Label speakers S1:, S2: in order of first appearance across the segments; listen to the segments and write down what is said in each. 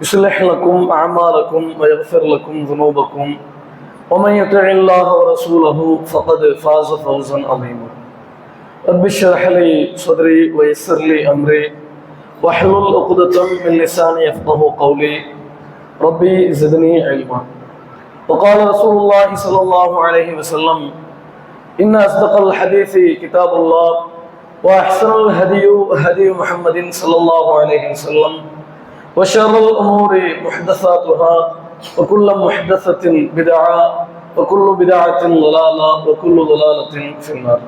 S1: يصلح لكم أعمالكم ويغفر لكم ذنوبكم. ومن يطع الله ورسوله فقد فاز فوزا عظيما. رب اشرح لي صدري ويسر لي أمري. واحلل عقدة من لساني يفقه قولي. ربي زدني علما. وقال رسول الله صلى الله عليه وسلم إن أصدق الحديث كتاب الله وأحسن الهدي هدي محمد صلى الله عليه وسلم. وشر الأمور محدثاتها وكل محدثة بدعة وكل بدعة ضلالة وكل ضلالة في النار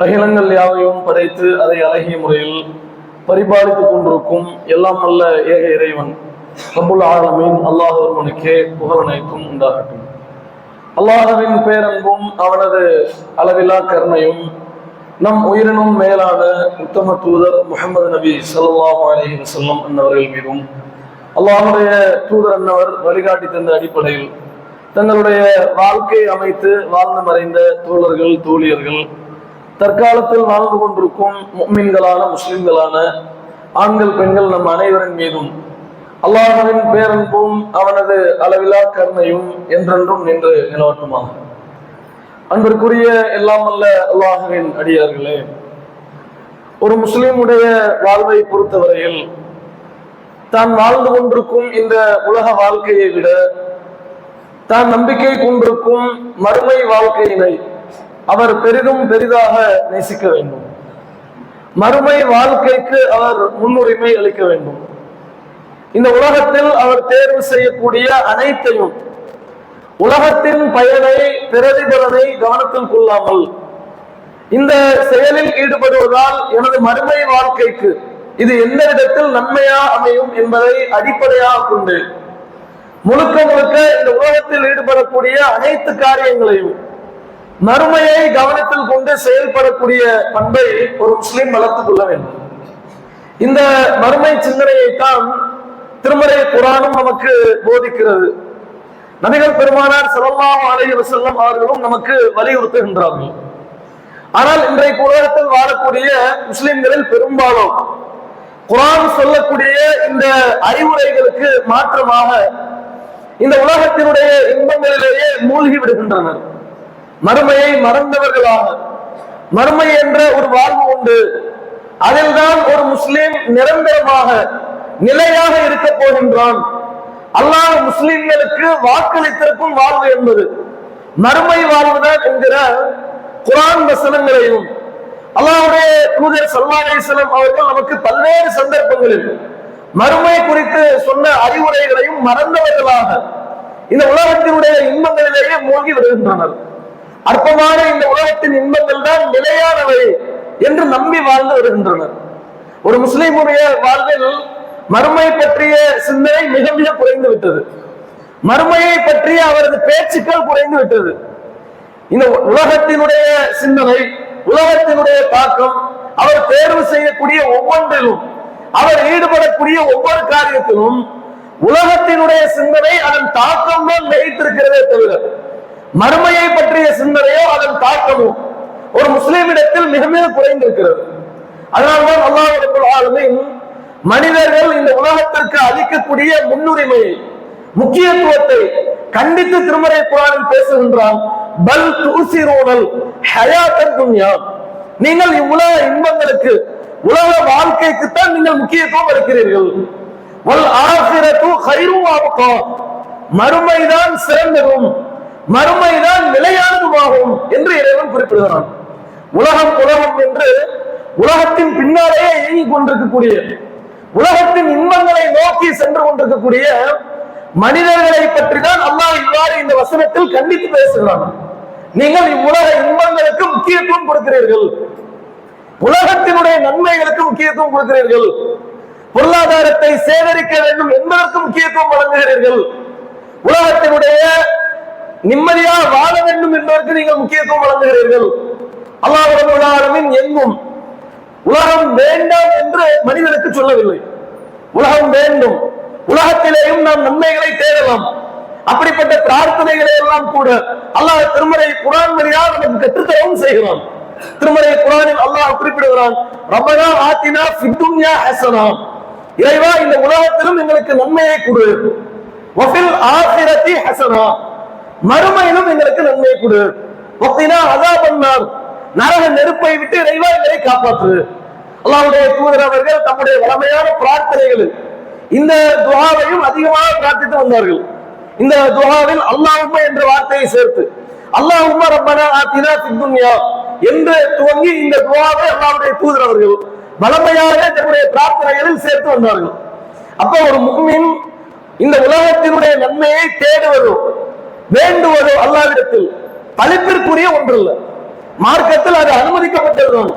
S1: அகிலங்கள் யாவையும் படைத்து அதை அழகிய முறையில் பரிபாலித்துக் கொண்டிருக்கும் எல்லாம் அல்ல ஏக இறைவன் ரபுல் ஆலமீன் அல்லாஹ் ஒருவனுக்கே புகழ் அனைத்தும் உண்டாகட்டும் அல்லாஹவின் பேரன்பும் அவனது அளவிலா கருணையும் நம் உயிரினும் மேலான உத்தம தூதர் முகமது நபி சல்லாஹ் அலஹி வசல்லம் அன்னவர்கள் மீதும் அல்லாஹுடைய தூதர் அன்னவர் வழிகாட்டி தந்த அடிப்படையில் தங்களுடைய வாழ்க்கையை அமைத்து வாழ்ந்து மறைந்த தோழர்கள் தோழியர்கள் தற்காலத்தில் வாழ்ந்து கொண்டிருக்கும் முக்மீன்களான முஸ்லிம்களான ஆண்கள் பெண்கள் நம் அனைவரின் மீதும் அல்லாஹுவின் பேரன்பும் அவனது அளவிலா கருணையும் என்றென்றும் நின்று நிலவட்டுமாக. அன்பிற்குரிய எல்லாம் அல்ல அல்லாஹுவின் அடியார்களே ஒரு முஸ்லிமுடைய வாழ்வை பொறுத்தவரையில் தான் வாழ்ந்து கொண்டிருக்கும் இந்த உலக வாழ்க்கையை விட தான் நம்பிக்கை கொண்டிருக்கும் மறுமை வாழ்க்கையினை அவர் பெரிதும் பெரிதாக நேசிக்க வேண்டும். மறுமை வாழ்க்கைக்கு அவர் முன்னுரிமை அளிக்க வேண்டும். இந்த உலகத்தில் அவர் தேர்வு செய்யக்கூடிய அனைத்தையும் உலகத்தின் பயனை பிரதிபலனை கவனத்தில் கொள்ளாமல் இந்த செயலில் ஈடுபடுவதால் எனது மறுமை வாழ்க்கைக்கு இது எந்த விதத்தில் நன்மையா அமையும் என்பதை அடிப்படையாக கொண்டு முழுக்க முழுக்க இந்த உலகத்தில் ஈடுபடக்கூடிய அனைத்து காரியங்களையும் மறுமையை கவனத்தில் கொண்டு செயல்படக்கூடிய பண்பை ஒரு முஸ்லீம் வளர்த்துக் கொள்ள வேண்டும். இந்த மறுமை சிந்தனையைத்தான் திருமறை குரானும் நமக்கு போதிக்கிறது. நபிகள் பெருமானார் ஸல்லல்லாஹு அலைய செல்லம் அவர்களும் நமக்கு வலியுறுத்துகின்றார்கள் ஆனால் இன்றைக்கு உலகத்தில் வாழக்கூடிய முஸ்லிம்களில் பெரும்பாலும் குரான் சொல்லக்கூடிய இந்த அறிவுரைகளுக்கு மாற்றமாக இந்த உலகத்தினுடைய இன்பங்களிலேயே மூழ்கி விடுகின்றனர். மறுமையை மறந்தவர்களாக மறுமை என்ற ஒரு வாழ்வு உண்டு. அதில்தான் ஒரு முஸ்லிம் நிரந்தரமாக நிலையாக இருக்க போகின்றான். அல்லாஹ் முஸ்லிம்களுக்கு வாக்களித்திருக்கும் வாழ்வு என்பது. மறுமை வாழ்வுதான் என்கிற குரான் வசனங்களையும் அல்லாவுடைய தூதர் சல்லா அவர்கள் நமக்கு பல்வேறு சந்தர்ப்பங்களில் மறுமை குறித்து சொன்ன அறிவுரைகளையும் மறந்தவர்களாக இந்த உலகத்தினுடைய இன்பங்களிலேயே மூழ்கி வருகின்றனர் அற்பமான இந்த உலகத்தின் இன்பங்கள் தான் நிலையானவை என்று நம்பி வாழ்ந்து வருகின்றனர். ஒரு முஸ்லிமுடைய வாழ்வில் மறுமை பற்றிய சிந்தனை மிக மிக குறைந்து விட்டது. மறுமையை பற்றிய அவரது பேச்சுக்கள் குறைந்து விட்டது. இந்த உலகத்தினுடைய சிந்தனை உலகத்தினுடைய தாக்கம் அவர் தேர்வு செய்யக்கூடிய ஒவ்வொன்றிலும் அவர் ஈடுபடக்கூடிய ஒவ்வொரு காரியத்திலும் உலகத்தினுடைய சிந்தனை அதன் தாக்கம் தான் நினைத்திருக்கிறதே தவிர மறுமையை பற்றிய சிந்தனையோ அதன் தாக்கமோ ஒரு முஸ்லீமிடத்தில் மிக மிக குறைந்திருக்கிறது. அதனால்தான் அல்லாஹ் ஆளுமே மனிதர்கள் இந்த உலகத்திற்கு அளிக்கக்கூடிய முன்னுரிமையை முக்கியத்துவத்தை கண்டித்து திருமறை குரானில் பேசுகின்றான் பல் தூசிரோனல் ஹயாத்தன் துன்யா. நீங்கள் இவ்வுலக இன்பங்களுக்கு உலக வாழ்க்கைக்குத்தான் நீங்கள் முக்கியத்துவம் அளிக்கிறீர்கள். வல் ஆகிரத்து ஹைரு மறுமைதான் சிறந்ததும் மறுமைதான் நிலையானதுமாகும் என்று இறைவன் குறிப்பிடுகிறான். உலகம் உலகம் என்று உலகத்தின் பின்னாலேயே இயங்கிக் கொண்டிருக்கக்கூடிய உலகத்தின் இன்பங்களை நோக்கி சென்று கொண்டிருக்கக்கூடிய மனிதர்களை பற்றி தான் அல்லாஹ் இவ்வாறு இந்த வசனத்தில் கண்டித்து பேசுகிறான். நீங்கள் இவ்வுலக இன்பங்களுக்கு முக்கியத்துவம் கொடுக்கிறீர்கள். உலகத்தினுடைய நன்மைகளுக்கு முக்கியத்துவம் கொடுக்கிறீர்கள். பொருளாதாரத்தை சேகரிக்க வேண்டும் என்பதற்கு முக்கியத்துவம் வழங்குகிறீர்கள். உலகத்தினுடைய நிம்மதியாக வாழ வேண்டும் என்பதற்கு நீங்கள் முக்கியத்துவம் வழங்குகிறீர்கள். அல்லாஹ் எங்கும் உலகம் வேண்டாம் என்று மனிதனுக்கு சொல்லவில்லை. உலகம் வேண்டும். உலகத்திலேயும் நாம் நன்மைகளை தேடலாம். அப்படிப்பட்ட பிரார்த்தனைகளை எல்லாம் கூட அல்லாஹ் திருமறை குரான் வழியாக நமக்கு கற்றுத்தரவும் செய்கிறான். திருமறை குரானில் அல்லாஹ் குறிப்பிடுகிறான் ரப்பனா ஆத்தினா ஃபித்துன்யா ஹசனா. இறைவா இந்த உலகத்திலும் எங்களுக்கு நன்மையை கொடு. வஃபில் ஆசிரத்தி ஹசனா. மறுமையிலும் எங்களுக்கு நன்மையை கொடு. ஒத்தினா அதாபன்னார். நரக நெருப்பை விட்டு இறைவா எங்களை காப்பாற்று அல்லாவுடைய தூதர் அவர்கள் தம்முடைய வளமையான பிரார்த்தனைகளில் இந்த துவாவையும் அதிகமாக பிரார்த்தித்து வந்தார்கள். இந்த துஆவில் அல்லாஹுமா என்ற வார்த்தையை சேர்த்து அல்லாஹுமா ரப்பனா ஆத்தினா ஃபித் என்று துவங்கி இந்த துவாவை அல்லாவுடைய தூதர் அவர்கள் வளமையாக தன்னுடைய பிரார்த்தனைகளில் சேர்த்து வந்தார்கள். அப்ப ஒரு முக்மின் இந்த உலகத்தினுடைய நன்மையை தேடுவதோ வேண்டுவதோ அல்லாவிடத்தில் பழிப்பிற்குரிய இல்லை மார்க்கத்தில் அது அனுமதிக்கப்பட்டிருக்கும்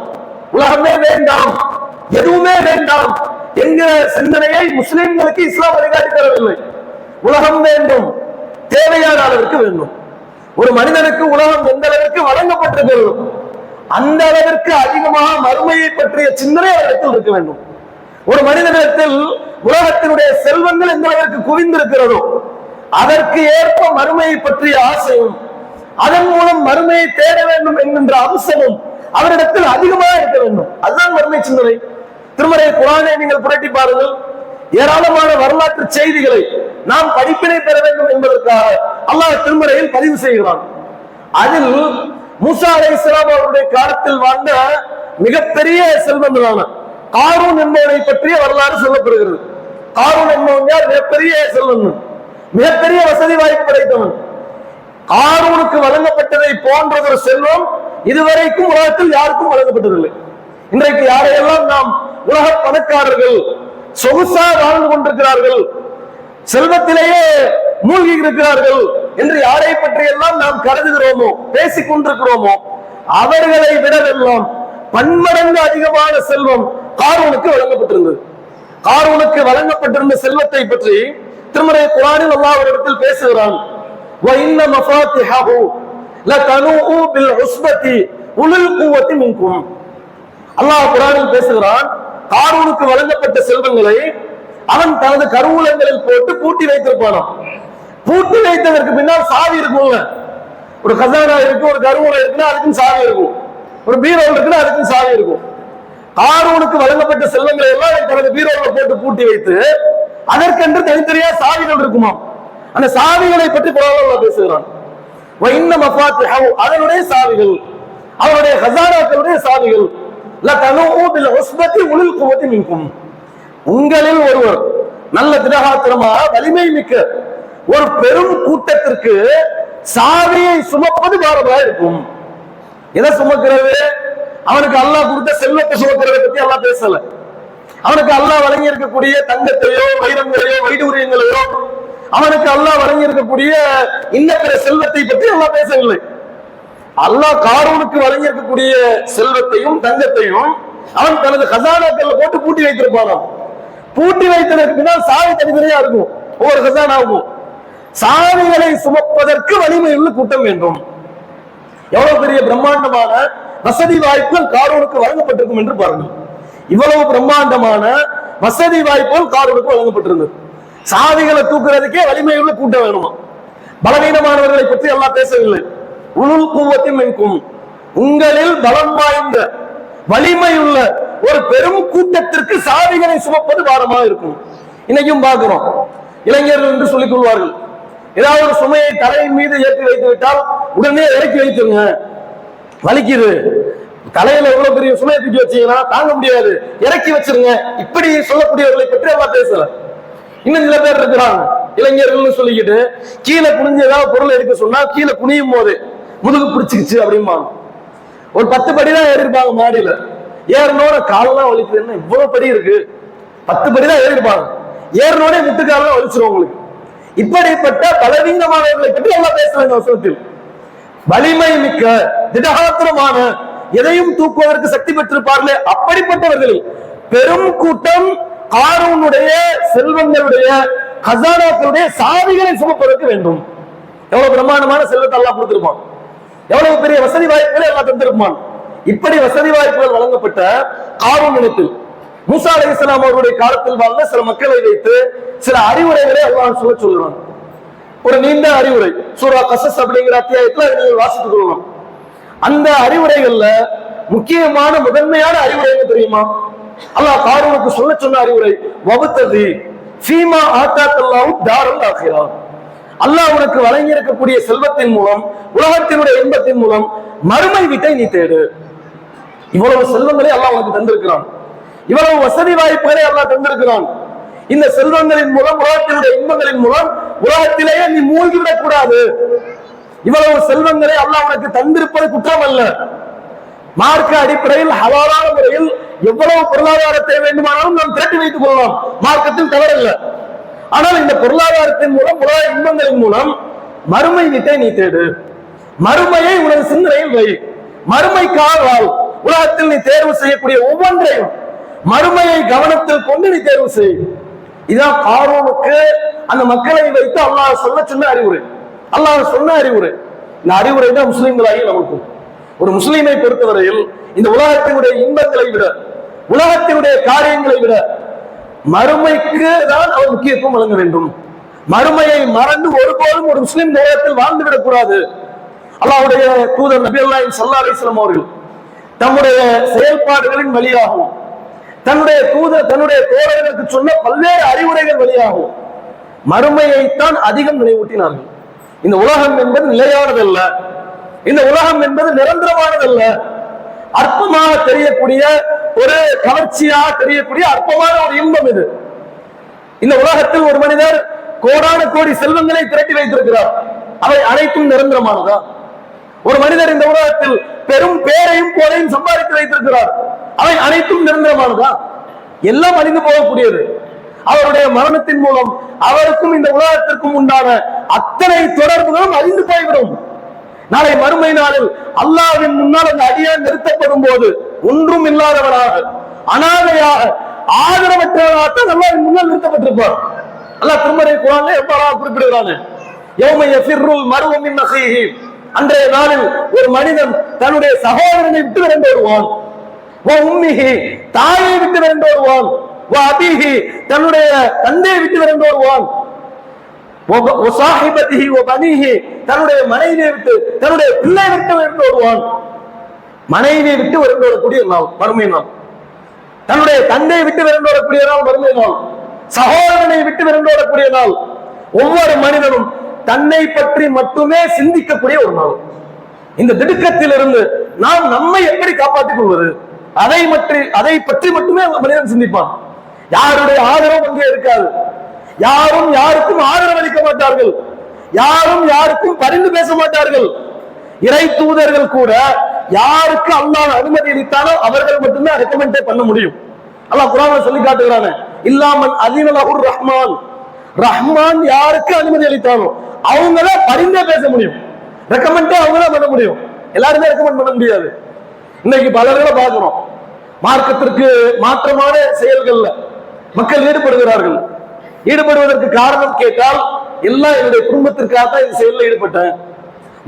S1: உலகமே வேண்டாம். எதுவுமே வேண்டாம். என்கிற சிந்தனையை முஸ்லிம்களுக்கு இஸ்லாம் வழிகாட்டி தரவில்லை. உலகம் வேண்டும். தேவையான அளவிற்கு வேண்டும். ஒரு மனிதனுக்கு உலகம் எந்த அளவிற்கு வழங்கப்பட்டிருக்கிறது? அந்த அளவிற்கு அதிகமாக மறுமையை பற்றிய சிந்தனை அவரிடத்தில் இருக்க வேண்டும். ஒரு மனிதனிடத்தில் உலகத்தினுடைய செல்வங்கள் எந்த அளவிற்கு குவிந்திருக்கிறதோ அதற்கு ஏற்ப மறுமையை பற்றிய ஆசையும் அதன் மூலம் மறுமையை தேட வேண்டும் என்கின்ற அம்சமும் அவரிடத்தில் அதிகமாக இருக்க வேண்டும். அதுதான் மறுமை சிந்தனை. திருமறை குரானை நீங்கள் புரட்டி பாருங்கள். ஏராளமான வரலாற்று செய்திகளை நாம் படிப்பினை பெற வேண்டும் என்பதற்காக அல்லாஹ் திருமறையில் பதிவு செய்கிறான். அதில் முசா அலை இஸ்லாம் அவருடைய காலத்தில் வாழ்ந்த மிகப்பெரிய செல்வந்தரான காரூன் என்பவனை பற்றிய வரலாறு சொல்லப்படுகிறது. காரூன் என்பவன் யார்? மிகப்பெரிய செல்வந்தன் மிகப்பெரிய வசதி வாய்ப்பு படைத்தவன். காரூனுக்கு வழங்கப்பட்டதை போன்றதொரு செல்வம் இதுவரைக்கும் உலகத்தில் யாருக்கும் வழங்கப்பட்டதில்லை. இன்றைக்கு யாரையெல்லாம் நாம் உலக பணக்காரர்கள் சொகுசா வாழ்ந்து கொண்டிருக்கிறார்கள் செல்வத்திலேயே மூழ்கி இருக்கிறார்கள் என்று யாரை பற்றி எல்லாம் நாம் கருதுகிறோமோ பேசிக் கொண்டிருக்கிறோமோ அவர்களை விடவெல்லாம் பன்மடங்கு அதிகமான செல்வம் காரூனுக்கு வழங்கப்பட்டிருந்தது. காரூனுக்கு வழங்கப்பட்டிருந்த செல்வத்தை பற்றி திருமலை குரானில் அல்லாஹ் ஒரு இடத்தில் பேசுகிறான். وَإِنَّ مَفَاتِحَهُ لَتَنُوءُ بِالْعُصْبَةِ أُولِي الْقُوَّةِ مِنكُمْ அல்லாஹ் குரானில் பேசுகிறான் காரூனுக்கு வழங்கப்பட்ட செல்வங்களை அவன் தனது கருவூலங்களில் போட்டு பூட்டி வைத்திருப்பானாம் பூட்டி வைத்ததற்கு பின்னால் சாவி இருக்கும்ல ஒரு கசானா இருக்கு ஒரு கருவூலம் இருக்குன்னா அதுக்கும் சாவி இருக்கும் ஒரு பீரோல் இருக்குன்னா அதுக்கும் சாவி இருக்கும் காரூனுக்கு வழங்கப்பட்ட செல்வங்களை எல்லாம் அவன் தனது பீரோல போட்டு பூட்டி வைத்து அதற்கென்று தனித்தனியா சாவிகள் இருக்குமாம் அந்த சாவிகளை பற்றி குரான் பேசுகிறான். இன்ன மஃபாத்திஹு அதனுடைய சாவிகள் அவருடைய ஹசானாக்களுடைய சாவிகள். லதனூ பில் உஸ்பத்தி உலில் குவத்தி மின்கும். உங்களில் ஒருவர் நல்ல திரகாத்திரமாக வலிமை மிக்க ஒரு பெரும் கூட்டத்திற்கு சாவியை சுமப்பது பாரமாக இருக்கும். எதை சுமக்கிறது? அவனுக்கு அல்லாஹ் கொடுத்த செல்வத்தை சுமக்கிறதை பத்தி அல்லாஹ் பேசல. அவனுக்கு அல்லாஹ் வழங்கி இருக்கக்கூடிய தங்கத்தையோ வைரங்களையோ வைடூரியங்களையோ அவனுக்கு அல்லாஹ் வழங்கி இருக்கக்கூடிய இன்ன பிற செல்வத்தை பற்றி அல்லாஹ் பேசவில்லை. அல்லாஹ் காரூனுக்கு வழங்கி இருக்கக்கூடிய செல்வத்தையும் தங்கத்தையும் அவன் தனது கசானாக்கள்ல போட்டு பூட்டி வைத்திருப்பானாம். பூட்டி வைத்ததற்கு பின்னால் சாவி தனித்தனியா இருக்கும். ஒவ்வொரு கசானாவுக்கும். சாவிகளை சுமப்பதற்கு வலிமை உள்ள கூட்டம் வேண்டும். எவ்வளவு பெரிய பிரம்மாண்டமான வசதி வாய்ப்புகள் காரூனுக்கு வழங்கப்பட்டிருக்கும் என்று பாருங்கள். இவ்வளவு பிரம்மாண்டமான வசதி வாய்ப்புகள் காரூனுக்கு வழங்கப்பட்டிருந்தது. சாவிகளை தூக்குறதுக்கே வலிமையுள்ள கூட்டம் வேணுமா? பலவீனமானவர்களை பற்றி எல்லாம் பேசவில்லை. உள் கூவத்தின் மின்கும். உங்களில் பலம் வாய்ந்த வலிமையுள்ள ஒரு பெரும் கூட்டத்திற்கு சாவிகளை சுமப்பது பாரமாக இருக்கும். இன்னைக்கும் பார்க்கிறோம். இளைஞர்கள் என்று சொல்லிக் கொள்வார்கள். ஏதாவது ஒரு சுமையை தலையின் மீது ஏற்றி வைத்து விட்டால் உடனே இறக்கி வைத்துருங்க. வலிக்குது. தலையில எவ்வளவு பெரிய சுமையை தூக்கி வச்சீங்கன்னா தாங்க முடியாது. இறக்கி வச்சிருங்க. இப்படி சொல்லக்கூடியவர்களை பற்றி எல்லாம் பேசல. இன்னும் சில பேர் இருக்கிறாங்க. இளைஞர்கள்னு சொல்லிக்கிட்டு கீழே குனிஞ்சு ஏதாவது பொருள் எடுக்க சொன்னா கீழே குனியும் போது முதுகு பிடிச்சிக்கிச்சு அப்படிம்பாங்க. ஒரு பத்து படி தான் ஏறிருப்பாங்க மாடியில. ஏறினோட காலெல்லாம் வலிக்குது. என்ன இவ்வளவு படி இருக்கு? பத்து படி தான் ஏறிருப்பாங்க ஏறினோட முட்டுக்காலெல்லாம் வலிச்சிரும் உங்களுக்கு. இப்படிப்பட்ட பலவீனமானவர்களை பற்றி எல்லாம் பேசுறாங்க இந்த வசனத்தில் வலிமை மிக்க திடகாத்திரமான எதையும் தூக்குவதற்கு சக்தி பெற்றிருப்பார்களே அப்படிப்பட்டவர்களில் பெரும் கூட்டம் காரூனுடைய செல்வங்களுடைய கசானாக்களுடைய சாவிகளை சுமப்பதற்கு வேண்டும். எவ்வளவு பிரம்மாண்டமான செல்வத்தை எல்லாம் கொடுத்திருப்பான். எவ்வளவு பெரிய வசதி வாய்ப்புகளை எல்லாம் தந்திருப்பான். இப்படி வசதி வாய்ப்புகள் வழங்கப்பட்ட காரூன் இனத்தில் மூசா அலி இஸ்லாம் அவருடைய காலத்தில் வாழ்ந்த சில மக்களை வைத்து சில அறிவுரைகளை அல்லாஹ் சொல்ல சொல்லுவான். ஒரு நீண்ட அறிவுரை சூரா கசஸ் அப்படிங்கிற அத்தியாயத்துல நீங்கள் வாசித்துக் கொள்ளலாம். அந்த அறிவுரைகள்ல முக்கியமான முதன்மையான அறிவுரை என்ன தெரியுமா? அல்லாஹ் காரூனுக்கு சொல்ல சொன்ன அறிவுரை வகுத்தது சீமா ஆத்தாத்தல்லாவும் தாரல் ஆகிறான் அல்லாஹ் உனக்கு வழங்கி இருக்கக்கூடிய செல்வத்தின் மூலம் உலகத்தினுடைய இன்பத்தின் மூலம் மறுமை வீட்டை நீ தேடு. இவ்வளவு செல்வங்களை அல்லாஹ் உனக்கு தந்திருக்கிறான். இவ்வளவு வசதி வாய்ப்புகளை அல்லாஹ் தந்திருக்கிறான். இந்த செல்வங்களின் மூலம் உலகத்தினுடைய இன்பங்களின் மூலம் உலகத்திலேயே நீ மூழ்கிவிடக் கூடாது. இவ்வளவு செல்வங்களை அல்லாஹ் உனக்கு தந்திருப்பது குற்றம் அல்ல மார்க்க அடிப்படையில் ஹலாலான முறையில் எவ்வளவு பொருளாதாரத்தை வேண்டுமானாலும் நாம் திரட்டி வைத்துக் கொள்ளலாம். மார்க்கத்தில் தவறல்ல. ஆனால் இந்த பொருளாதாரத்தின் மூலம் உலக இன்பங்களின் மூலம் மறுமை வீட்டை நீ தேடு. மறுமையை உனது சிந்தனையில் வை. மறுமைக்காக வாழ் உலகத்தில் நீ தேர்வு செய்யக்கூடிய ஒவ்வொன்றையும் மறுமையை கவனத்தில் கொண்டு நீ தேர்வு செய். இதான் காரோனுக்கு அந்த மக்களை வைத்து அல்லாஹ் சொல்ல சொன்ன அறிவுரை. அல்லாஹ் சொன்ன அறிவுரை. இந்த அறிவுரை தான் முஸ்லீம்களாகி நமக்கும் ஒரு முஸ்லீமை பொறுத்தவரையில் இந்த உலகத்தினுடைய இன்பங்களை விட உலகத்தினுடைய காரியங்களை விட மறுமைக்கு தான் அவர் முக்கியத்துவம் வழங்க வேண்டும். மறுமையை மறந்து ஒருபோதும் ஒரு முஸ்லிம் உலகத்தில் வாழ்ந்து விடக்கூடாது. அல்லாவுடைய தூதர் நபி அல்லாஹிம் சல்லா அலிஸ்லாம் அவர்கள் தம்முடைய செயல்பாடுகளின் வழியாகவும் தன்னுடைய தூதர் தன்னுடைய தோழர்களுக்கு சொன்ன பல்வேறு அறிவுரைகள் வழியாகவும் மறுமையைத்தான் அதிகம் நினைவூட்டினார்கள். இந்த உலகம் என்பது நிலையானதல்ல. இந்த உலகம் என்பது நிரந்தரமானதல்ல. அற்பமாக தெரியக்கூடிய ஒரு கவர்ச்சியாக தெரியக்கூடிய அற்பமான ஒரு இன்பம் இது. இந்த உலகத்தில் ஒரு மனிதர் கோடான கோடி செல்வங்களை திரட்டி வைத்திருக்கிறார். அவை அனைத்தும் நிரந்தரமானதா? ஒரு மனிதர் இந்த உலகத்தில் பெரும் பேரையும் போரையும் சம்பாதித்து வைத்திருக்கிறார். அவை அனைத்தும் நிரந்தரமானதா? எல்லாம் அழிந்து போகக்கூடியது. அவருடைய மரணத்தின் மூலம் அவருக்கும் இந்த உலகத்திற்கும் உண்டான அத்தனை தொடர்புகளும் அழிந்து போய்விடும். நாளை மறுமை நாளில் அல்லாவின் முன்னால் அந்த அடியான் நிறுத்தப்படும் போது ஒன்றும் இல்லாதவனாக அனாதையாக ஆதரவற்றவனாகத்தான் நல்லா முன்னால் நிறுத்தப்பட்டிருப்பார். அல்லாஹ் திருமறை குரான்ல எவ்வாறாக குறிப்பிடுகிறானே? யௌம யஃபிர்ருல் மர்உ மின் அഖீஹி அன்றைய நாளில் ஒரு மனிதன் தன்னுடைய சகோதரனை விட்டு விரண்டு வருவான். வ உம்மிஹி தாயை விட்டு விரண்டு வருவான். வ அபிஹி தன்னுடைய தந்தையை விட்டு விரண்டு வருவான். பனிஹி தன்னுடைய மனைவியை விட்டு தன்னுடைய பிள்ளை விட்டு விரண்டு வருவான். மனைவியை விட்டு விரண்டு வரக்கூடிய நாள் வறுமை நாள். தன்னுடைய தந்தையை விட்டு விரண்டு வரக்கூடிய நாள் வறுமை நாள். சகோதரனை விட்டு விரண்டு வரக்கூடிய நாள். ஒவ்வொரு மனிதனும் தன்னை பற்றி மட்டுமே சிந்திக்கக்கூடிய ஒரு நாள். இந்த திடுக்கத்திலிருந்து நாம் நம்மை எப்படி காப்பாற்றிக் கொள்வது? அதை பற்றி அதை பற்றி மட்டுமே அந்த மனிதன் சிந்திப்பான். யாருடைய ஆதரவும் அங்கே இருக்காது. யாரும் யாருக்கும் ஆதரவு அளிக்க மாட்டார்கள். யாரும் யாருக்கும் பரிந்து பேச மாட்டார்கள். இறை தூதர்கள் கூட யாருக்கு அல்லாஹ் அனுமதி அளித்தானோ அவர்கள் மட்டும்தான் ரெக்கமெண்டே பண்ண முடியும். அல்லாஹ் குரான சொல்லி காட்டுகிறானே இல்லாமல் அதினலகுர் ரஹ்மான். ரஹ்மான் யாருக்கு அனுமதி அளித்தானோ அவங்கள பரிந்தே பேச முடியும். ரெக்கமெண்டே அவங்கள பண்ண முடியும். எல்லாருமே ரெக்கமெண்ட் பண்ண முடியாது. இன்னைக்கு பலர்களை பார்க்கிறோம். மார்க்கத்திற்கு மாற்றமான செயல்கள்ல மக்கள் ஈடுபடுகிறார்கள். ஈடுபடுவதற்கு காரணம் கேட்டால் எல்லாம் என்னுடைய குடும்பத்திற்காக தான் இந்த செயலில் ஈடுபட்டேன்.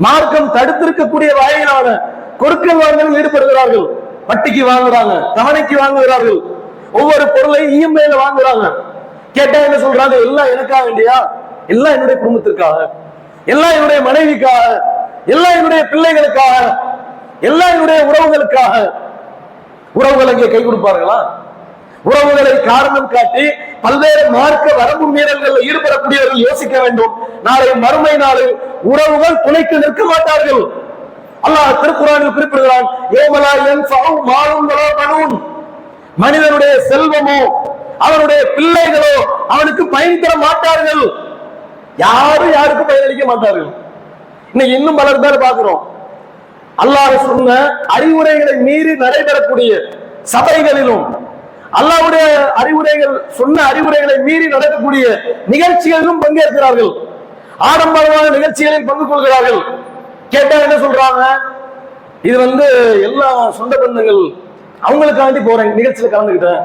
S1: மார்க்கம் தடுத்திருக்கக்கூடிய வாயிலான கொடுக்கல் வாங்கலில் ஈடுபடுகிறார்கள். வட்டிக்கு வாங்குறாங்க தவணைக்கு வாங்குகிறார்கள். ஒவ்வொரு பொருளையும் இஎம்ஐல வாங்குறாங்க. கேட்டா என்ன சொல்றாங்க? எல்லாம் எனக்காக வேண்டியா? எல்லாம் என்னுடைய குடும்பத்திற்காக. எல்லாம் என்னுடைய மனைவிக்காக. எல்லாம் என்னுடைய பிள்ளைகளுக்காக. எல்லாம் என்னுடைய உறவுகளுக்காக. உறவுகள் அங்கே கை கொடுப்பார்களா? உறவுகளை காரணம் காட்டி பல்வேறு மார்க்க வரம்பு மீறல்களில் ஈடுபடக்கூடியவர்கள் யோசிக்க வேண்டும். நாளை மறுமை நாளில் உறவுகள் துணைக்கு நிற்க மாட்டார்கள். அல்லாஹ் திருக்குறானில் குறிப்பிடுகிறான் ஏமலா என் மாலும் வலா பனூன். மனிதனுடைய செல்வமோ அவனுடைய பிள்ளைகளோ அவனுக்கு பயன் தர மாட்டார்கள். யாரும் யாருக்கும் பயனளிக்க மாட்டார்கள். இன்னைக்கு இன்னும் பலர் பேர் பார்க்கிறோம். அல்லாஹ் சொன்ன அறிவுரைகளை மீறி நடைபெறக்கூடிய சபைகளிலும் அல்லாவுடைய அறிவுரைகள் சொன்ன அறிவுரைகளை மீறி நடக்கக்கூடிய நிகழ்ச்சிகளிலும் பங்கேற்கிறார்கள். ஆடம்பரமான நிகழ்ச்சிகளில் பங்கு கொள்கிறார்கள். கேட்டா என்ன சொல்றாங்க? இது வந்து எல்லா சொந்த பந்தங்கள் அவங்களுக்காண்டி போறேன் நிகழ்ச்சியில கலந்துக்கிட்டேன்.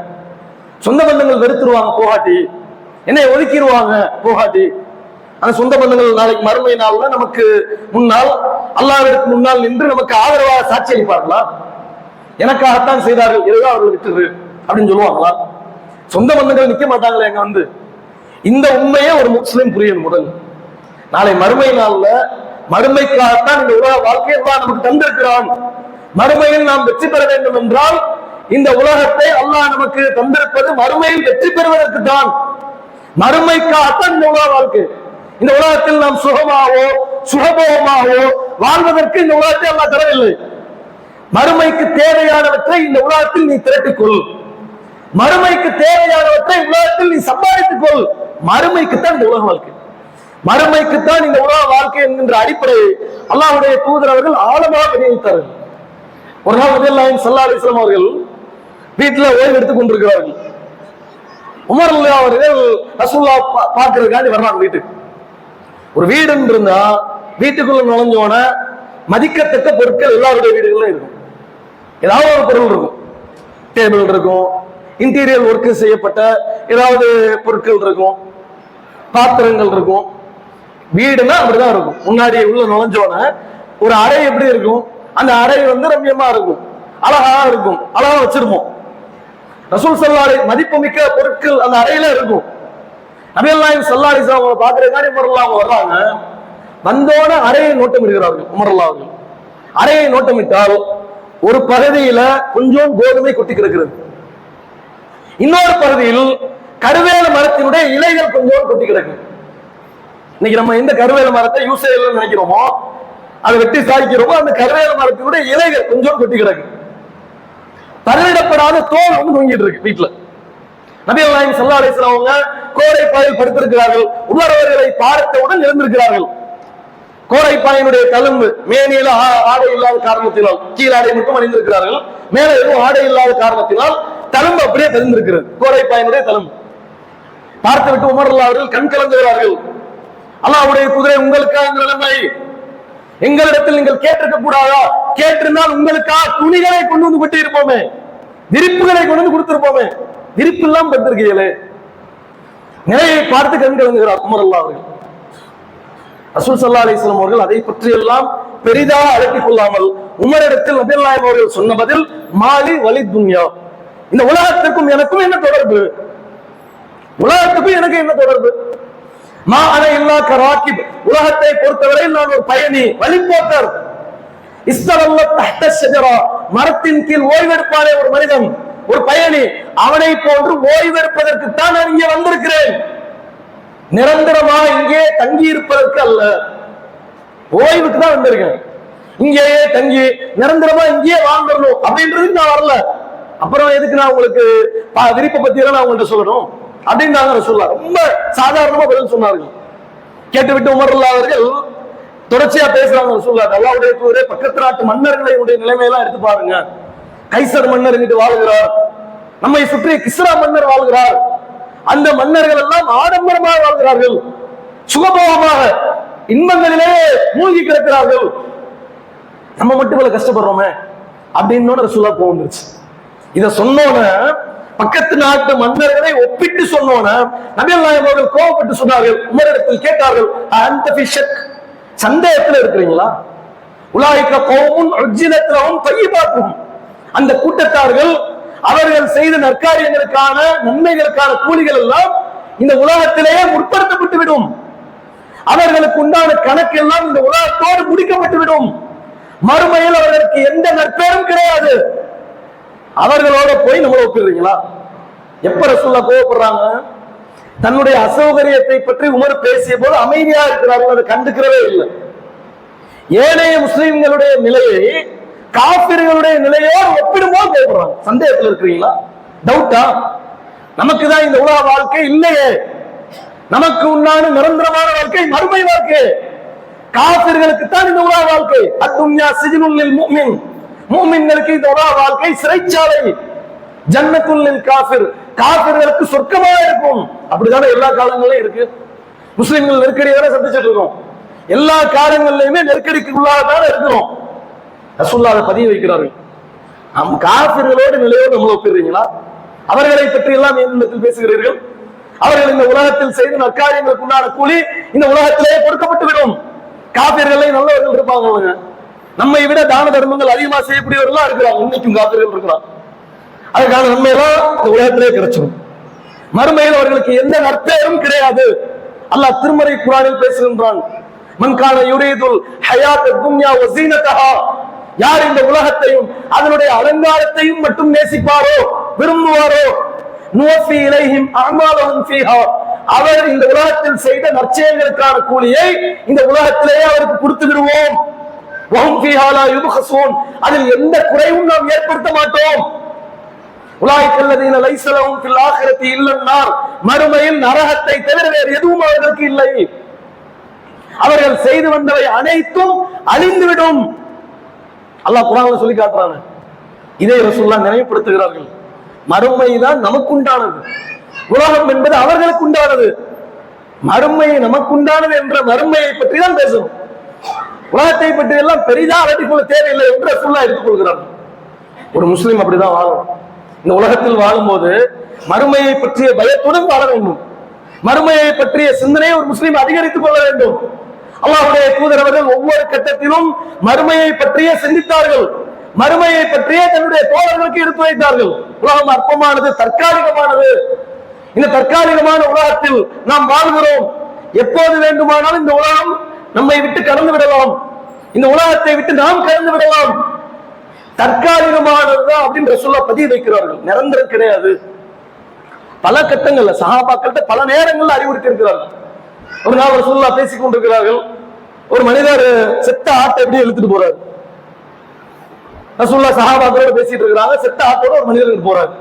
S1: சொந்த பந்தங்கள் வெறுத்துருவாங்க போகாட்டி. என்னை ஒதுக்கிடுவாங்க போகாட்டி. அந்த சொந்த பந்தங்கள் நாளைக்கு மறுமை நாள்ல நமக்கு முன்னால் அல்லாவிற்கு முன்னால் நின்று நமக்கு ஆதரவாக சாட்சி அளிப்பார்களா? எனக்காகத்தான் செய்தார்கள் இதுதான் அவர்கள் விட்டுரு அப்படின்னு சொல்லுவாங்களா? சொந்த பந்தங்கள் நிக்க மாட்டாங்களே எங்க வந்து. இந்த உண்மையை ஒரு முஸ்லீம் புரியும் முதல். நாளை மறுமை நாள்ல மறுமைக்காகத்தான் இந்த உலக வாழ்க்கையை அல்லாஹ் நமக்கு தந்திருக்கிறான். மறுமையில் நாம் வெற்றி பெற வேண்டும் என்றால் இந்த உலகத்தை அல்லாஹ் நமக்கு தந்திருப்பது மறுமையில் வெற்றி பெறுவதற்கு தான். மறுமைக்காகத்தான் இந்த உலக வாழ்க்கை. இந்த உலகத்தில் நாம் சுகமாவோ சுகபோகமாவோ வாழ்வதற்கு இந்த உலகத்தை அல்லாஹ் தரவில்லை. மறுமைக்கு தேவையானவற்றை இந்த உலகத்தில் நீ திரட்டிக்கொள். மறுமைக்கு தேவையானவற்றை உலகத்தில் நீ சம்பாதித்துக் கொள் மறுமைக்குத்தான் இந்த உலக வாழ்க்கை. மறுமைக்குத்தான் இந்த உலக வாழ்க்கை என்கின்ற அடிப்படையை அல்லாவுடைய தூதர் அவர்கள் ஆழமாக விநியோகித்தார்கள் ஒரு நாள் நபியல்லாஹின் ஸல்லல்லாஹு அலைஹி அவர்கள் வீட்டில் ஓய்வு எடுத்துக் கொண்டிருக்கிறார்கள். உமர் அவர்கள் ரசூல்லா பா- பார்க்கறதுக்காண்டி வர்றாங்க வீட்டுக்கு. ஒரு வீடுன்னு இருந்தா வீட்டுக்குள்ள நுழைஞ்சோன மதிக்கத்தக்க பொருட்கள் எல்லாருடைய வீடுகளிலும் இருக்கும். ஏதாவது ஒரு பொருள் இருக்கும். டேபிள் இருக்கும் இன்டீரியர் ஒர்க் செய்யப்பட்ட ஏதாவது பொருட்கள் இருக்கும். பாத்திரங்கள் இருக்கும். வீடுனா அப்படிதான் இருக்கும். முன்னாடி உள்ள நுழைஞ்சோன ஒரு அறை எப்படி இருக்கும்? அந்த அறை வந்து ரம்யமா இருக்கும். அழகா இருக்கும். அழகா வச்சிருப்போம். ரசூல் மதிப்பு மதிப்புமிக்க பொருட்கள் அந்த அறையில இருக்கும். நபியல்லாஹிம் சல்லாரி அவங்களை பாக்குறதுக்காண்டி உமர்லா அவங்க வர்றாங்க. வந்தோட அறையை நோட்டமிடுகிறார்கள் உமர்லா அவர்கள். அறையை நோட்டமிட்டால் ஒரு பகுதியில கொஞ்சம் கோதுமை கொட்டி கிடக்கிறது. இன்னொரு பகுதியில் கருவேல மரத்தினுடைய இலைகள் கொஞ்சம் கொட்டி கிடக்கு. இன்னைக்கு நம்ம எந்த கருவேல மரத்தை யூஸ் செய்யலன்னு நினைக்கிறோமோ அதை வெட்டி சாய்க்கிறோமோ அந்த கருவேல மரத்தினுடைய இலைகள் கொஞ்சம் கொட்டி கிடக்கு. பதவிடப்படாத தோல் வந்து தொங்கிட்டு இருக்கு வீட்டுல. நபி அல்லாஹிம் சல்லா அலிஸ்லாம் அவங்க கோடைப்பாயில் படுத்திருக்கிறார்கள். உள்ளவர்களை பார்த்தவுடன் இருந்திருக்கிறார்கள் கோடை பாயினுடைய தழும்பு மேனியில ஆ- ஆடை இல்லாத காரணத்தினால் கீழாடை மட்டும் அணிந்திருக்கிறார்கள். மேல எதுவும் ஆடை இல்லாத காரணத்தினால் தழும்பு அப்படியே தெரிந்திருக்கிறது கோடைப்பாயினுடைய தழும்பு. பார்த்து விட்டு உமர் அவர்கள் கண் கலந்துகிறார்கள் அல்லாஹ்வுடைய குதிரை உங்களுக்கா இந்த நிலைமை எங்களிடத்தில் நீங்கள் கேட்டிருக்க கூடாதா? கேட்டிருந்தால் உங்களுக்கா துணிகளை கொண்டு வந்து கொட்டி இருப்போமே விரிப்புகளை கொண்டு வந்து கொடுத்திருப்போமே. விரிப்பு எல்லாம் பெற்றிருக்கீங்களே நிலையை பார்த்து கண் கலங்குகிறார் உமர் அவர்கள். ரசூல் சல்லா அலிஸ்லாம் அவர்கள் அதை பற்றி எல்லாம் பெரிதாக அழைத்துக் கொள்ளாமல் உமரிடத்தில் நபியல்லாஹிம் அவர்கள் சொன்ன பதில் மாலி வலி துன்யா. இந்த உலகத்திற்கும் எனக்கும் என்ன தொடர்பு? உலகத்துக்கும் எனக்கு என்ன தொடர்பு? மா அன இல்லா கராக்கிப். உலகத்தை பொறுத்தவரை நான் ஒரு பயணி வழிபோக்கர் இஸ்தவல்ல தஹ்த ஷஜரா. மரத்தின் கீழ் ஓய்வெடுப்பானே ஒரு மனிதன் ஒரு பயணி. அவனை போன்று ஓய்வெடுப்பதற்கு தான் நான் இங்கே வந்திருக்கிறேன். நிரந்தரமா இங்கே தங்கி இருப்பதற்கு அல்ல. ஓய்வுக்கு தான் வந்திருக்கேன். இங்கேயே தங்கி நிரந்தரமா இங்கேயே வாழ்ந்துடணும் அப்படின்றது நான் வரல. அப்புறம் எதுக்கு நான் உங்களுக்கு விருப்ப பத்தி நான் உங்கள்கிட்ட சொல்லணும்? அப்படின்னு நாங்க சொல்லலாம் ரொம்ப சாதாரணமா பதில் சொன்னார்கள் கேட்டுவிட்டு உமர்லா அவர்கள் தொடர்ச்சியா பேசுறாங்க சொல்லலாம் அல்லாவுடைய தூரே பக்கத்து நாட்டு மன்னர்களுடைய நிலைமையெல்லாம் எடுத்து பாருங்க. கைசர் மன்னர் இங்கிட்டு வாழ்கிறார். நம்மை சுற்றி கிஸ்ரா மன்னர் வாழ்கிறார். அந்த மன்னர்கள் எல்லாம் ஆடம்பரமாக வாழ்கிறார்கள். சுகபோகமாக இன்பங்களிலே மூழ்கி கிடக்கிறார்கள். நம்ம மட்டும் இவ்வளவு கஷ்டப்படுறோமே? அப்படின்னு ரசூலா கோவம் வந்துருச்சு. இதை சொன்னோன பக்கத்து நாட்டு மன்னர்களை ஒப்பிட்டு சொன்னோன நபிகள் நாயகம் அவர்கள் கோவப்பட்டு சொன்னார்கள் உமரிடத்தில் கேட்டார்கள் அந்த பிஷக் சந்தேகத்துல இருக்கிறீங்களா? உலாய்க்க கோவும் அர்ஜினத்திலும் பையபாக்கும் அந்த கூட்டத்தார்கள் அவர்கள் செய்த நற்காரியங்களுக்கான நன்மைகளுக்கான கூலிகள் எல்லாம் இந்த உலகத்திலேயே முற்படுத்தப்பட்டு விடும். அவர்களுக்கு உண்டான கணக்கு எல்லாம் இந்த உலகத்தோடு முடிக்கப்பட்டு விடும். மறுமையில் அவர்களுக்கு எந்த நற்பெயரும் கிடையாது. அவர்களோட போய் நம்மளை ஒப்பிடுறீங்களா? எப்ப ரசூல்லா கோவப்படுறாங்க? தன்னுடைய அசௌகரியத்தை பற்றி உமர் பேசிய போது அமைதியா இருக்கிறார்கள் அதை கண்டுக்கிறவே இல்லை. ஏனைய முஸ்லிம்களுடைய நிலையை காபிர்களுடைய நிலையோடு ஒப்பிடும்போது கோவப்படுறாங்க? சந்தேகத்தில் இருக்கிறீங்களா? டவுட்டா நமக்கு தான் இந்த உலக வாழ்க்கை இல்லையே. நமக்கு உண்டான நிரந்தரமான வாழ்க்கை மறுமை வாழ்க்கை. காபிர்களுக்கு தான் இந்த உலக வாழ்க்கை. அத்தும்யா சிஜினுல்லில் மூமின் மூமின்களுக்கு இந்த உலக வாழ்க்கை சிறைச்சாலை. ஜன்னத்துல்லில் காபிர் காபிர்களுக்கு சொர்க்கமா இருக்கும். அப்படிதானே எல்லா காலங்களிலும் இருக்கு? முஸ்லிம்கள் நெருக்கடியோட சந்திச்சிட்டு இருக்கோம். எல்லா காலங்கள்லயுமே நெருக்கடிக்கு உள்ளாதான் இருக்கிறோம். ரசுல்லா அதை பதிய வைக்கிறார்கள். நம் காபிர்களோடு நிலையோடு நம்ம ஒப்பிடுறீங்களா? அவர்களை பற்றி எல்லாம் என்னிடத்தில் பேசுகிறீர்கள்? அவர்கள் இந்த உலகத்தில் செய்த நற்காரியங்களுக்கு உண்டான கூலி இந்த உலகத்திலே கொடுக்கப்பட்டு விடும் காபிர்களை நல்லவர்கள் இருப்பாங்க அவங்க. நம்மை விட தான தர்மங்கள் அதிகமா செய்யக்கூடியவர்களா இருக்கிறாங்க. இன்னைக்கும் காபிர்கள் இருக்கிறான் அதுக்கான நன்மையெல்லாம் இந்த உலகத்திலே கிடைச்சிடும் மறுமையில் அவர்களுக்கு எந்த நற்பெயரும் கிடையாது. அல்லாஹ் திருமறை குரானில் பேசுகின்றான். மன்கான யுரீதுல் ஹயாத் துன்யா வசீனதஹா யார் இந்த உலகத்தையும் அதனுடைய அலங்காரத்தையும் மட்டும் நேசிப்பாரோ விரும்புவாரோ? நுவஃபி இலைஹிம் அமாலஹும் ஃபீஹா. அவர் இந்த உலகத்தில் செய்த நற்செயல்களுக்கான கூலியை இந்த உலகத்திலேயே அவருக்கு கொடுத்து விடுவோம். அதில் எந்த குறைவும் நாம் ஏற்படுத்த மாட்டோம். உலாய்க்கல்லதீன லைசலவும் பில் ஆகிரத்தி இல்லன்னார். மறுமையில் நரகத்தை தவிர வேறு எதுவும் அவர்களுக்கு இல்லை. அவர்கள் செய்து வந்தவை அனைத்தும் அழிந்துவிடும். அல்லாஹ் குரான்ல சொல்லி காட்டுறாங்க. இதை ரசூல்லா நினைவுப்படுத்துகிறார்கள் மறுமை தான் நமக்குண்டானது. உலகம் என்பது அவர்களுக்கு உண்டானது. மறுமை நமக்குண்டானது என்ற மறுமையை பற்றி தான் பேசணும். உலகத்தை பற்றி எல்லாம் பெரிதா அலட்டிக்கொள்ள தேவையில்லை என்று ரசூல்லா எடுத்துக்கொள்கிறார் ஒரு முஸ்லீம் அப்படிதான் வாழணும் இந்த உலகத்தில் வாழும்போது மறுமையை பற்றிய பயத்துடன் வாழ வேண்டும். மறுமையை பற்றிய சிந்தனையை ஒரு முஸ்லீம் அதிகரித்துக் கொள்ள வேண்டும். அல்லாஹுடைய தூதர் அவர்கள் ஒவ்வொரு கட்டத்திலும் மறுமையை பற்றியே சிந்தித்தார்கள். மறுமையை பற்றியே தன்னுடைய தோழர்களுக்கு எடுத்து வைத்தார்கள். உலகம் அற்பமானது தற்காலிகமானது. இந்த தற்காலிகமான உலகத்தில் நாம் வாழ்கிறோம். எப்போது வேண்டுமானாலும் இந்த உலகம் நம்மை விட்டு கடந்து விடலாம். இந்த உலகத்தை விட்டு நாம் கடந்து விடலாம். தற்காலிகமானதுதான் அப்படின்ற சொல்ல பதிவு வைக்கிறார்கள். நிரந்தரம் கிடையாது. பல கட்டங்கள்ல சகாபாக்கள்கிட்ட பல நேரங்கள்ல அறிவுறுத்தி இருக்கிறார்கள். ஒரு நாள் ரசூல்லா பேசிக் கொண்டிருக்கிறார்கள். ஒரு மனிதர் செத்த ஆட்டை எப்படி இழுத்துட்டு போறாரு? ரசூல்லா சஹாபாக்களோட பேசிட்டு இருக்கிறாங்க. செத்த ஆட்டோட ஒரு மனிதர்கள் போறாரு.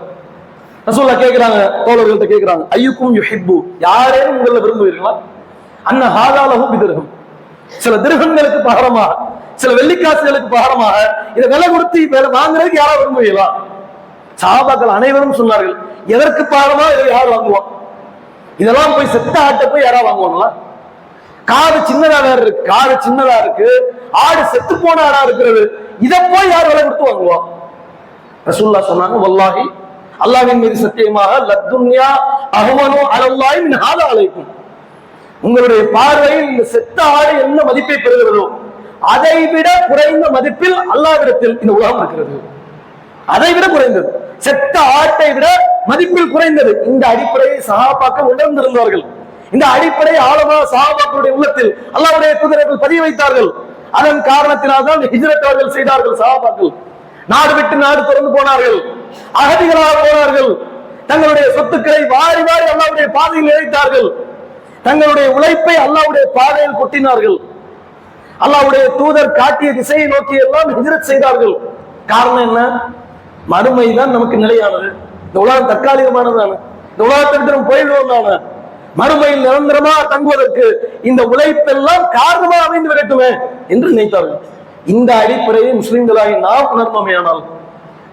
S1: ரசூல்லா கேட்கிறாங்க தோழர்கள்ட்ட கேட்கிறாங்க ஐயுக்கும் யுஹிப்பு. யாரேனும் உங்களை விரும்புவீர்களா? அன்ன ஹாதாலகும் பிதிரகம் சில திருகங்களுக்கு பகரமாக சில வெள்ளிக்காசுகளுக்கு பகரமாக இதை விலை கொடுத்து வேலை வாங்குறதுக்கு யாரா விரும்புவீங்களா சாபாக்கள் அனைவரும் சொன்னார்கள் எதற்கு பாரமா? இதை யார் வாங்குவான்? இதெல்லாம் போய் செத்த ஆட்டை போய் யாரா வாங்குவாங்களா? காடு சின்னதா வேற இருக்கு காடு சின்னதா இருக்கு ஆடு செத்து போன ஆடா இருக்கிறது இதை போய் யார் விலை கொடுத்து வாங்குவா? ரசூல்லா சொன்னாங்க வல்லாஹி அல்லாஹ்வின் மீது சத்தியமாக லத்துன்யா அகவனோ அலல்லாய் மின் ஹாதா அலைக்கும். உங்களுடைய பார்வையில் இந்த செத்த ஆடு என்ன மதிப்பை பெறுகிறதோ அதை விட குறைந்த மதிப்பில் அல்லாவிடத்தில் இந்த உலகம் இருக்கிறது. அதை விட குறைந்தது. செத்த ஆட்டை விட மதிப்பில் குறைந்தது. இந்த அடிப்படையை சகாபாக்க உணர்ந்திருந்தார்கள். இந்த அடிப்படை ஆழமா சகாபாக்களுடைய உள்ளத்தில் அல்லாவுடைய குதிரைகள் பதிய வைத்தார்கள். அதன் காரணத்தினால் தான் ஹிஜ்ரத் செய்தார்கள் சகாபாக்கள். நாடு விட்டு நாடு திறந்து போனார்கள். அகதிகளாக போனார்கள். தங்களுடைய சொத்துக்களை வாரி வாரி அல்லாவுடைய பாதையில் இழைத்தார்கள் தங்களுடைய உழைப்பை அல்லாவுடைய பாதையில் கொட்டினார்கள். அல்லாவுடைய தூதர் காட்டிய திசையை நோக்கி எல்லாம் ஹிஜ்ரத் செய்தார்கள். காரணம் என்ன? மறுமை தான் நமக்கு நிலையானது. இந்த உலகம் தற்காலிகமானது இந்த உலகத்தை விட்டு போயிடுவோம் தானே மறுமையில் நிரந்தரமா தங்குவதற்கு இந்த உழைப்பெல்லாம் காரணமா அமைந்து விடட்டுமே என்று நினைத்தார்கள். இந்த அடிப்படையை முஸ்லிம்களாகி நாம் உணர்ந்தோமையானால்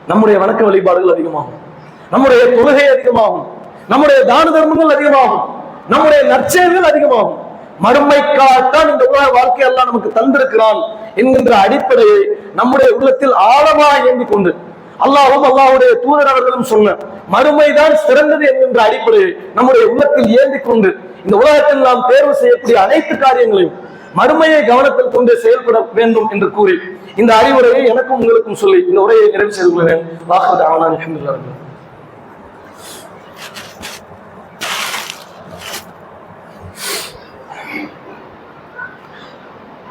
S1: நம்முடைய வணக்க வழிபாடுகள் அதிகமாகும். நம்முடைய தொழுகை அதிகமாகும். நம்முடைய தான தர்மங்கள் அதிகமாகும். நம்முடைய நற்செயல்கள் அதிகமாகும். மறுமைக்காகத்தான் இந்த உலக வாழ்க்கை எல்லாம் நமக்கு தந்திருக்கிறான் என்கின்ற அடிப்படையை நம்முடைய உள்ளத்தில் ஆழமாக ஏந்திக் கொண்டு அல்லாவும் அல்லாவுடைய தூதர் அவர்களும் சொன்ன மறுமைதான் சிறந்தது என்கின்ற அடிப்படையை நம்முடைய உள்ளத்தில் ஏந்திக் கொண்டு இந்த உலகத்தில் நாம் தேர்வு செய்யக்கூடிய அனைத்து காரியங்களையும் மறுமையை கவனத்தில் கொண்டு செயல்பட வேண்டும் என்று கூறி இந்த அறிவுரையை எனக்கும் உங்களுக்கும் சொல்லி இந்த உரையை நிறைவு செய்து கொள்கிறேன். வாக்குவது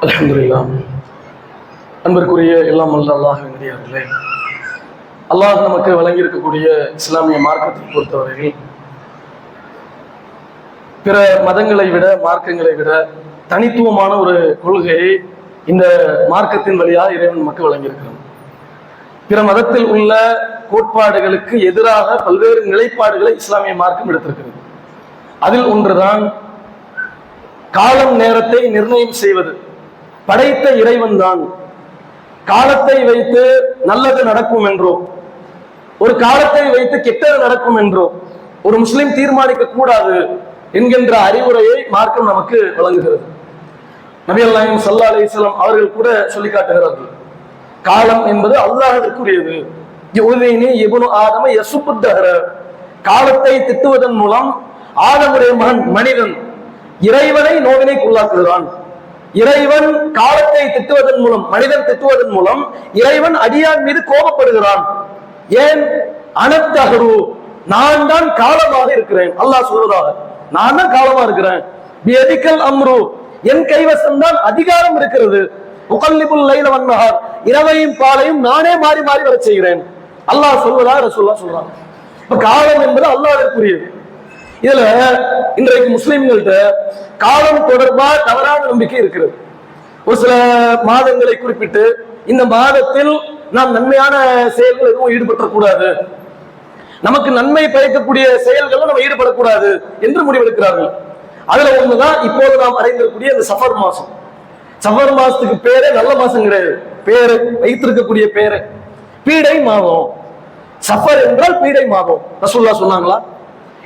S1: அல்ஹம்துலில்லாஹ். அன்பிற்குரிய எல்லாம் அல்ல அல்லாஹ் நடிகார்களே அல்லாஹ் நமக்கு வழங்கியிருக்கக்கூடிய இஸ்லாமிய மார்க்கத்தை பொறுத்தவரையில் பிற மதங்களை விட மார்க்கங்களை விட தனித்துவமான ஒரு கொள்கையை இந்த மார்க்கத்தின் வழியாக இறைவன் நமக்கு வழங்கியிருக்கிறான். பிற மதத்தில் உள்ள கோட்பாடுகளுக்கு எதிராக பல்வேறு நிலைப்பாடுகளை இஸ்லாமிய மார்க்கம் எடுத்திருக்கிறது. அதில் ஒன்றுதான் காலம் நேரத்தை நிர்ணயம் செய்வது. படைத்த இறைவன் தான் காலத்தை வைத்து நல்லது நடக்கும் என்றோ ஒரு காலத்தை வைத்து கெட்டது நடக்கும் என்றோ ஒரு முஸ்லிம் தீர்மானிக்க கூடாது என்கின்ற அறிவுரையை மார்க்கம் நமக்கு வழங்குகிறது. நபி அல்லாஹிம் சல்லா அலிஸ்லாம் அவர்கள் கூட சொல்லி காட்டுகிறார்கள். காலம் என்பது அல்லாஹிற்குரியது யுவதீனி இபுனு ஆதம யசுப்புத்தகர காலத்தை திட்டுவதன் மூலம் ஆதமுடைய மகன் மனிதன் இறைவனை நோவினைக்குள்ளாக்குகிறான். இறைவன் காலத்தை திட்டுவதன் மூலம் மனிதன் திட்டுவதன் மூலம் இறைவன் அடியான் மீது கோபப்படுகிறான். ஏன்? அனத்தகரு நான் தான் காலமாக இருக்கிறேன். அல்லாஹ் சொல்வதாக நான் தான் காலமா இருக்கிறேன். எதிக்கல் அம்ரு என் கைவசம் தான் அதிகாரம் இருக்கிறது. உகல்லிபுல் லைல வன்மஹார் இரவையும் பாலையும் நானே மாறி மாறி வர செய்கிறேன். அல்லாஹ் சொல்வதா ரசூல்லா சொல்றான். இப்ப காலம் என்பது அல்லாஹிற்குரியது இதுல இன்றைக்கு முஸ்லிம்கள்ட்ட காலம் தொடர்பா தவறான நம்பிக்கை இருக்கிறது. ஒரு சில மாதங்களை குறிப்பிட்டு இந்த மாதத்தில் நாம் நன்மையான செயல்கள் எதுவும் ஈடுபட்டக்கூடாது. நமக்கு நன்மை பயக்கக்கூடிய செயல்கள் நம்ம ஈடுபடக்கூடாது என்று முடிவெடுக்கிறார்கள். அதுல ஒண்ணுதான் இப்போது நாம் அடைந்திருக்கக்கூடிய அந்த சஃபர் மாசம். சஃபர் மாசத்துக்கு பேரே நல்ல மாசம் கிடையாது. பேரு வைத்திருக்கக்கூடிய பேரு. பீடை மாதம். சஃபர் என்றால் பீடை மாதம். ரசூல்லா சொன்னாங்களா?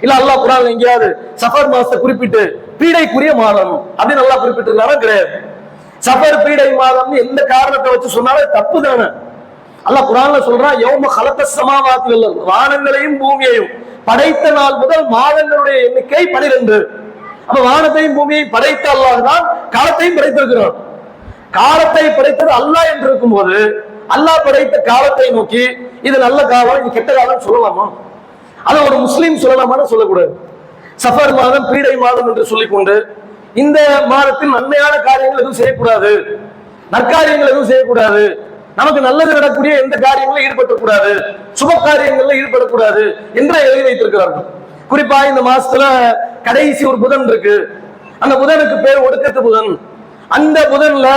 S1: இல்ல அல்லாஹ் குரான் எங்கேயாவது சஃபர் மாசத்தை குறிப்பிட்டு பீடைக்குரிய மாதம் அப்படின்னு நல்லா குறிப்பிட்டிருந்தாலும் கிடையாது. சஃபர் பீடை மாதம்னு எந்த காரணத்தை வச்சு சொன்னாலும் தப்பு தானே. அல்லாஹ் குரான்ல சொல்றான் யோம கலத்த சமாவாத்துகள் வானங்களையும் பூமியையும் படைத்த நாள் முதல் மாதங்களுடைய எண்ணிக்கை பனிரெண்டு. அப்ப வானத்தையும் பூமியையும் படைத்த அல்லாஹ் தான் காலத்தையும் படைத்திருக்கிறான். காலத்தை படைத்தது அல்லாஹ் என்று இருக்கும்போது அல்லாஹ் படைத்த காலத்தை நோக்கி இது நல்ல காலம் இது கெட்ட காலம் சொல்லலாமா? அதை ஒரு முஸ்லீம் சொல்லலாமான்னு சொல்லக்கூடாது. சஃபர் மாதம் பீடை மாதம் என்று சொல்லிக்கொண்டு இந்த மாதத்தில் நன்மையான காரியங்கள் எதுவும் செய்யக்கூடாது. நற்காரியங்கள் எதுவும் செய்யக்கூடாது. நமக்கு நல்லது நடக்கூடிய எந்த காரியங்களும் ஈடுபடக்கூடாது. சுப காரியங்கள்ல ஈடுபடக்கூடாது என்று எழுதி வைத்திருக்கிறார்கள். குறிப்பா இந்த மாசத்துல கடைசி ஒரு புதன் இருக்கு. அந்த புதனுக்கு பேர் ஒடுக்கத்து புதன். அந்த புதன்ல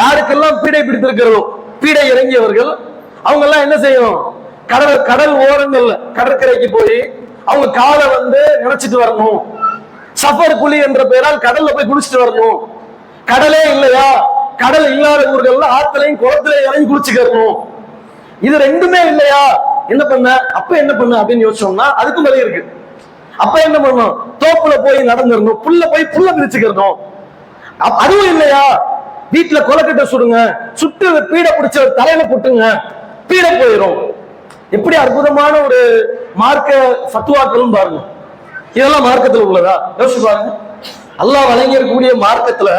S1: யாருக்கெல்லாம் பீடை பிடித்திருக்கிறதோ பீடை இறங்கியவர்கள் அவங்க எல்லாம் என்ன செய்யணும்? கடல் கடல் ஓரங்கள்ல கடற்கரைக்கு போய் அவங்க காலை வந்து நினைச்சிட்டு வரணும். சஃபர் குழி என்ற பெயரால் கடல்ல போய் குளிச்சுட்டு வரணும். கடலே இல்லையா? கடல் இல்லாத ஊர்கள்ல ஆத்துலையும் குளத்திலையும் இறங்கி குளிச்சுக்கணும் இது ரெண்டுமே இல்லையா? என்ன பண்ண? அப்ப என்ன பண்ண அப்படின்னு யோசிச்சோம்னா அதுக்கும் வழி இருக்கு. அப்ப என்ன பண்ணணும்? தோப்புல போய் நடந்துடணும். புல்ல போய் புல்ல பிரிச்சுக்கிறணும் அப்- அதுவும் இல்லையா? வீட்டுல கொலக்கட்டை சுடுங்க. சுட்டு பீடை பிடிச்ச ஒரு தலையில புட்டுங்க. பீடை போயிடும் எப்படி அற்புதமான ஒரு மார்க்க ஃபத்துவாக்களும் பாருங்க. இதெல்லாம் மார்க்கத்தில் உள்ளதா? யோசிச்சு பாருங்க. அல்லாஹ் வழங்கியிருக்கக்கூடிய மார்க்கத்துல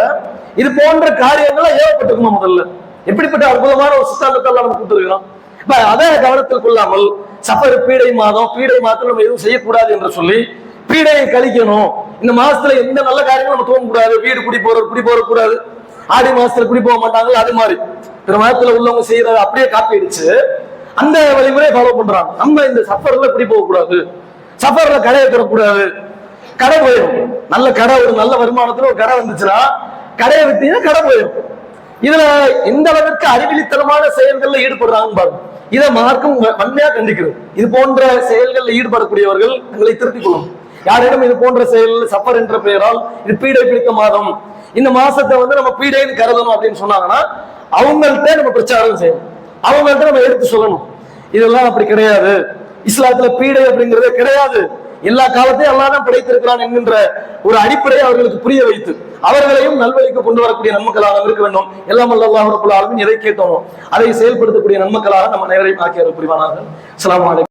S1: இது போன்ற காரியங்கள்லாம் ஏவப்பட்டிருக்குமா முதல்ல? எப்படிப்பட்ட அற்புதமான ஒரு சித்தாந்தத்தை எல்லாம் நம்ம கொடுத்துருக்கிறோம் இப்ப அதை கவனத்தில் கொள்ளாமல் சஃபர் பீடை மாதம் பீடை மாதத்தில் நம்ம எதுவும் செய்யக்கூடாது என்று சொல்லி பீடையை கழிக்கணும். இந்த மாசத்துல எந்த நல்ல காரியங்களும் நம்ம தூங்க கூடாது வீடு குடி போறது குடி போற கூடாது ஆடி மாசத்துல குடி போக மாட்டாங்களோ அது மாதிரி. பிற மதத்துல உள்ளவங்க செய்யறத அப்படியே காப்பி அடிச்சு அந்த வழிமுறையை ஃபாலோ பண்றாங்க. நம்ம இந்த சஃபர்ல இப்படி போக கூடாது சஃபர்ல கடையை தரக்கூடாது கடை போயிடும். நல்ல கடை ஒரு நல்ல வருமானத்துல ஒரு கடை வந்துச்சுன்னா கடையை வித்தீங்கன்னா கடை போயிடும். இதுல எந்த அளவிற்கு அறிவிலித்தனமான செயல்கள்ல ஈடுபடுறாங்கன்னு பாருங்க. இதை மார்க்கும் வன்மையா கண்டிக்கிறது. இது போன்ற செயல்களில் ஈடுபடக்கூடியவர்கள் தங்களை திருத்திக் கொள்ளும் யாரிடம் இது போன்ற செயல் சஃபர் என்ற பெயரால் இது பீடை பிடித்த மாதம் இந்த மாசத்தை வந்து நம்ம பீடைன்னு கருதணும் அப்படின்னு சொன்னாங்கன்னா அவங்கள்ட்ட நம்ம பிரச்சாரம் செய்யணும். அவங்கள்ட்ட நம்ம எடுத்து சொல்லணும். இதெல்லாம் அப்படி கிடையாது. இஸ்லாத்துல பீடை அப்படிங்கிறதே கிடையாது. எல்லா காலத்தையும் அல்லாஹ் தான் படைத்திருக்கிறான் என்கின்ற ஒரு அடிப்படையை அவர்களுக்கு புரிய வைத்து அவர்களையும் நல்வழிக்கு கொண்டு வரக்கூடிய நன்மக்களாக இருக்க வேண்டும். எல்லாம் அல்லாஹ் எதை கேட்டோமோ அதை செயல்படுத்தக்கூடிய நன்மக்களாக நம்ம நேரையும் ஆக்கியார் புரிவானார்கள் அஸ்ஸலாமு